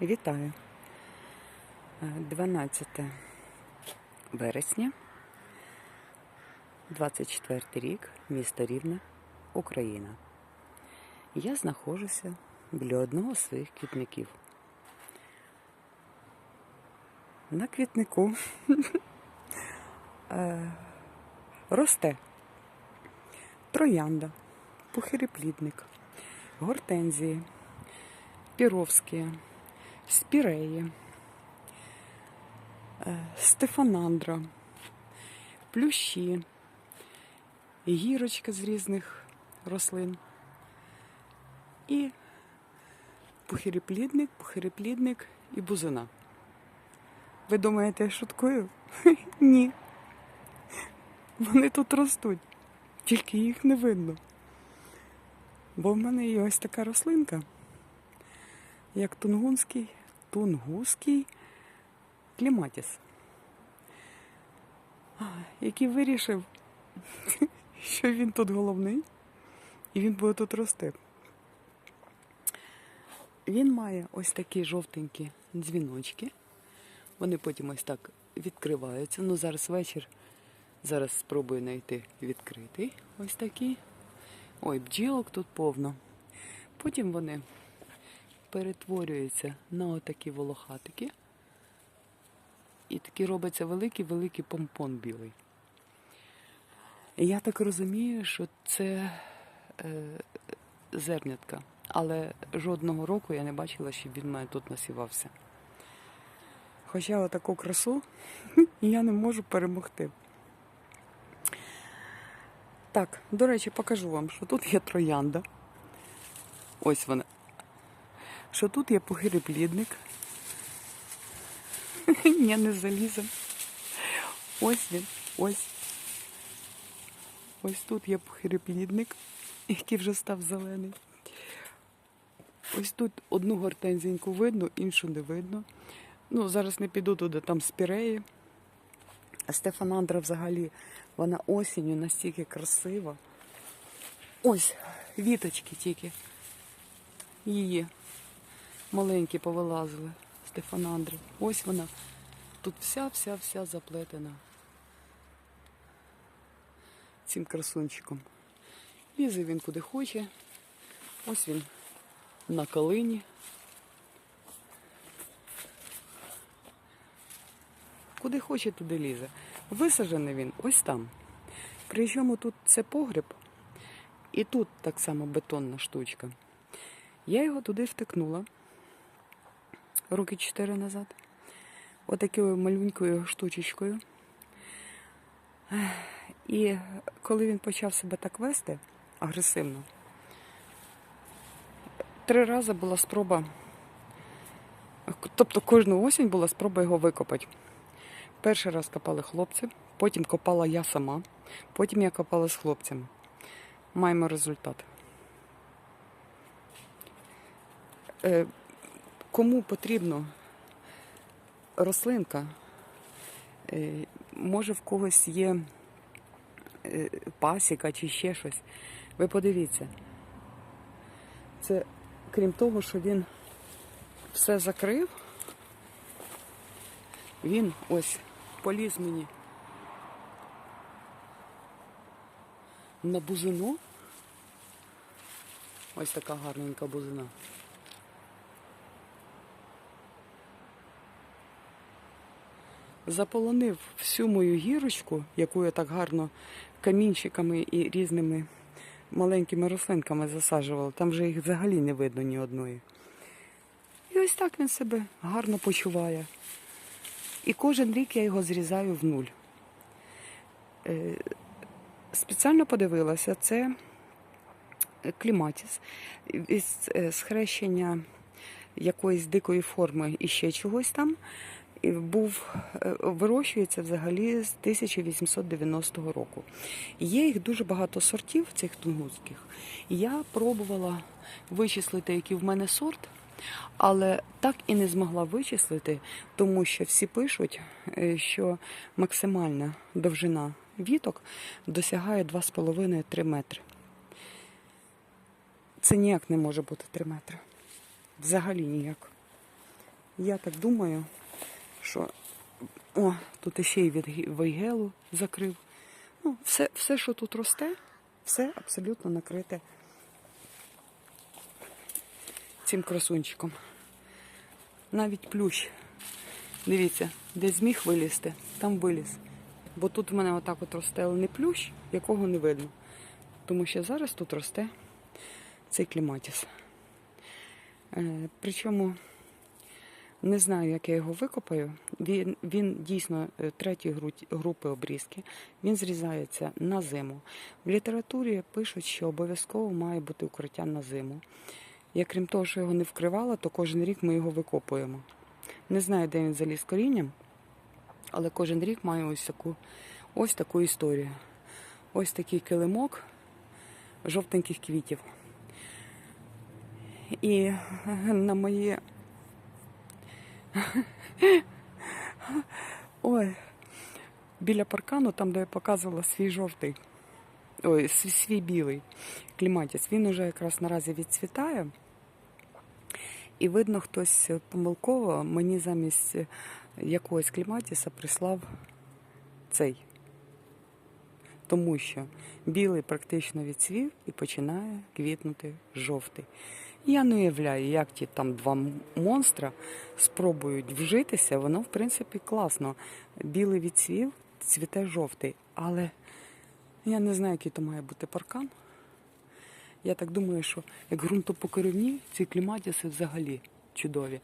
Вітаю. Е, 12 вересня, 24 рік, місто Рівне, Україна. Я знаходжуся біля одного з своїх квітників. На квітнику е, росте троянда, пухиреплідник, гортензії, піровські, спіреї, е, стефанандра, плющі, гірочка з різних рослин. І пухиреплідник, пухиреплідник і бузина. Ви думаєте, я шуткую? Ні. Вони тут ростуть, тільки їх не видно. Бо в мене є ось така рослинка, як тунгунський, тунгуський кліматіс, який вирішив, що він тут головний і він буде тут рости. Він має ось такі жовтенькі дзвіночки. Вони потім ось так відкриваються. Ну, зараз вечір. Зараз спробую знайти відкритий. Ось такий. Ой, бджілок тут повно. Потім вони перетворюються на отакі волохатики. І такий робиться великий-великий помпон білий. Я так розумію, що це е, зернятка. Але жодного року я не бачила, щоб він мене тут насівався. Хоча отаку красу я не можу перемогти. Так, до речі, покажу вам, що тут є троянда. Ось вона. Що тут є погиреплідник. Ні, не залізем. Ось він, ось. Ось тут є похиреплідник, який вже став зелений. Ось тут одну гортензіньку видно, іншу не видно. Ну, зараз не піду туди, там спіреї. А Стефанандра взагалі, вона осінню настільки красива. Ось, віточки тільки. Її маленькі повилазили Стефанандри. Ось вона. Тут вся-вся-вся заплетена цим красунчиком. Лізе він куди хоче. Ось він на калині. Куди хоче, туди лізе. Висаджений він ось там. Причому тут це погреб, і тут так само бетонна штучка. Я його туди втикнула роки чотири назад. Отакою малюнькою штучечкою. І коли він почав себе так вести агресивно, три рази була спроба, тобто кожну осінь була спроба його викопати. Перший раз копали хлопці, потім копала я сама, потім я копала з хлопцями. Маємо результат. Кому потрібно рослинка, е, може в когось є е, пасіка чи ще щось. Ви подивіться. Це крім того, що він все закрив, він ось поліз мені на бузину. Ось така гарненька бузина. Заполонив всю мою гірочку, яку я так гарно камінчиками і різними маленькими рослинками засаджувала. Там вже їх взагалі не видно ні одної. І ось так він себе гарно почуває. І кожен рік я його зрізаю в нуль. Е, Спеціально подивилася, це кліматіс із е, схрещення якоїсь дикої форми і ще чогось там. Був е, вирощується взагалі з 1890 року. Є їх дуже багато сортів, цих тунгусських. Я пробувала вичислити, який в мене сорт, але так і не змогла вичислити, тому що всі пишуть, е, що максимальна довжина віток досягає 2,5-3 метри. Це ніяк не може бути 3 метри. Взагалі ніяк. Я так думаю, що о, тут іще й від вейгелу закрив. Ну, все, все, що тут росте, все абсолютно накрите цим красунчиком. Навіть плющ. Дивіться, де зміг вилізти, там виліз. Бо тут в мене отак от росте не плющ, якого не видно. Тому що зараз тут росте цей кліматіс. Е, причому не знаю, як я його викопаю. Він, він дійсно е, третьої групи обрізки. Він зрізається на зиму. В літературі пишуть, що обов'язково має бути укриття на зиму. Я крім того, що його не вкривала, то кожен рік ми його викопуємо. Не знаю, де він заліз корінням, але кожен рік має ось таку, ось таку історію. Ось такий килимок жовтеньких квітів. І на моє. Ой, біля паркану, там, де я показувала свій жовтий, ой, свій, білий кліматіс, він уже якраз наразі відцвітає. І видно, хтось помилково мені замість якогось кліматіса прислав цей. Тому що білий практично відцвів і починає квітнути жовтий. Я не уявляю, як ті там два монстра спробують вжитися. Воно, в принципі, класно. Білий відцвів, цвіте жовтий. Але я не знаю, який то має бути паркан. Я так думаю, що як ґрунтопокривні, ці кліматіси взагалі чудові.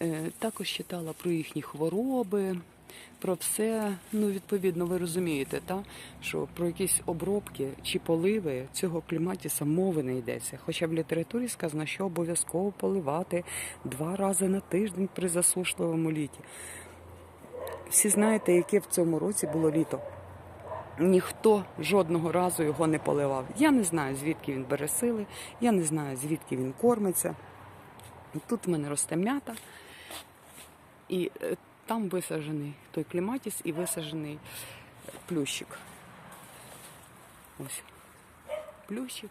Е, також читала про їхні хвороби, про все. Ну, відповідно, ви розумієте, та? що про якісь обробки чи поливи цього кліматіса мови не йдеться. Хоча в літературі сказано, що обов'язково поливати два рази на тиждень при засушливому літі. Всі знаєте, яке в цьому році було літо. Ніхто жодного разу його не поливав. Я не знаю, звідки він бере сили, я не знаю, звідки він кормиться. Тут в мене росте м'ята, і е, там висаджений той кліматіс і висаджений плющик. Ось. Плющик.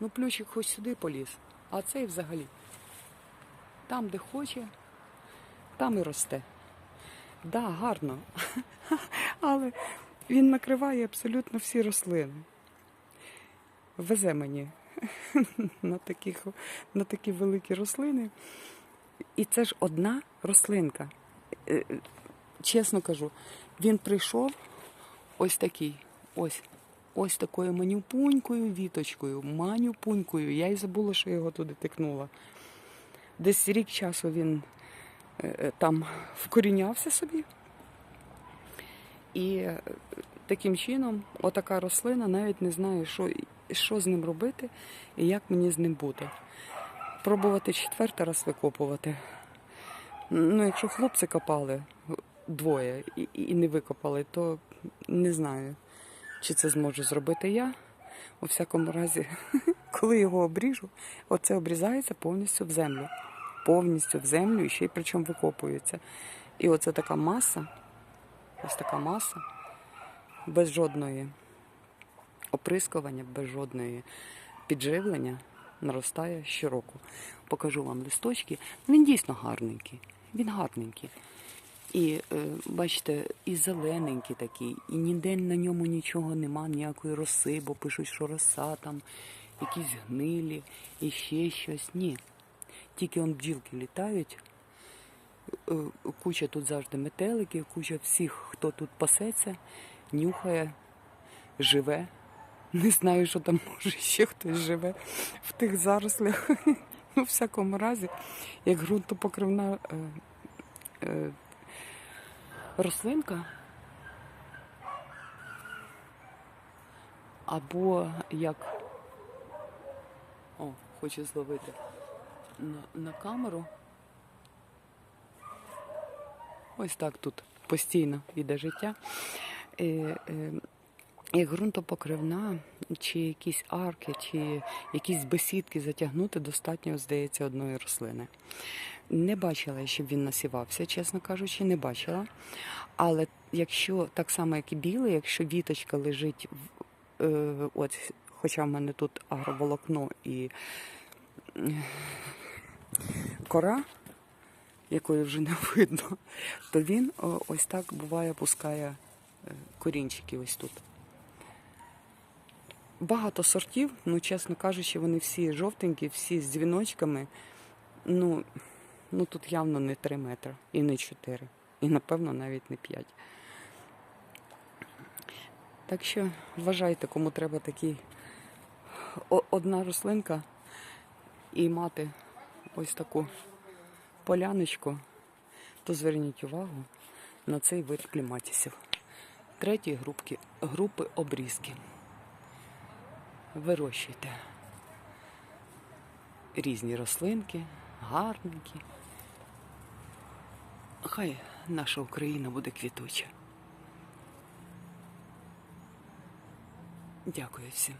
Ну, плющик хоч сюди поліз, а цей взагалі. Там, де хоче, там і росте. Да, гарно. Але він накриває абсолютно всі рослини. Везе мені на, таких, на такі великі рослини. І це ж одна рослинка. Е, е, Чесно кажу, він прийшов ось такий, ось, ось такою манюпунькою віточкою, манюпунькою. Я й забула, що його туди тикнула. Десь рік часу він е, там вкорінявся собі. І таким чином, отака рослина, навіть не знаю, що, що з ним робити і як мені з ним бути. Пробувати четвертий раз викопувати. Ну, якщо хлопці копали двоє і, і не викопали, то не знаю, чи це зможу зробити я. У всякому разі, коли його обріжу, оце обрізається повністю в землю. Повністю в землю і ще й причому викопується. І оце така маса, ось така маса, без жодної оприскування, без жодної підживлення наростає щороку. Покажу вам листочки. Він дійсно гарненький. Він гарненький. І е, бачите, і зелененький такий, і ніде на ньому нічого нема, ніякої роси, бо пишуть, що роса там, якісь гнилі і ще щось. Ні. Тільки он бджілки літають. Е, Куча тут завжди метеликів, куча всіх, хто тут пасеться, нюхає, живе. Не знаю, що там може ще хтось живе в тих зарослях. В всякому разі, як ґрунтопокривна е, е, рослинка. Або як. О, хочу зловити на, на камеру. Ось так тут постійно йде життя. Е, е, як ґрунтопокривна, чи якісь арки, чи якісь бесідки затягнути, достатньо, здається, одної рослини. Не бачила, щоб він насівався, чесно кажучи, не бачила. Але якщо так само, як і білий, якщо віточка лежить е, от, хоча в мене тут агроволокно і е, кора, якої вже не видно, то він ось так буває, пускає е, корінчики ось тут. Багато сортів, ну, чесно кажучи, вони всі жовтенькі, всі з дзвіночками. Ну, ну тут явно не 3 метри і не 4. І напевно навіть не 5. Так що вважайте, кому треба такий одна рослинка і мати ось таку поляночку, то зверніть увагу на цей вид кліматісів. Треті групки, групи обрізки. Вирощуйте різні рослинки, гарненькі. Хай наша Україна буде квітуча. Дякую всім.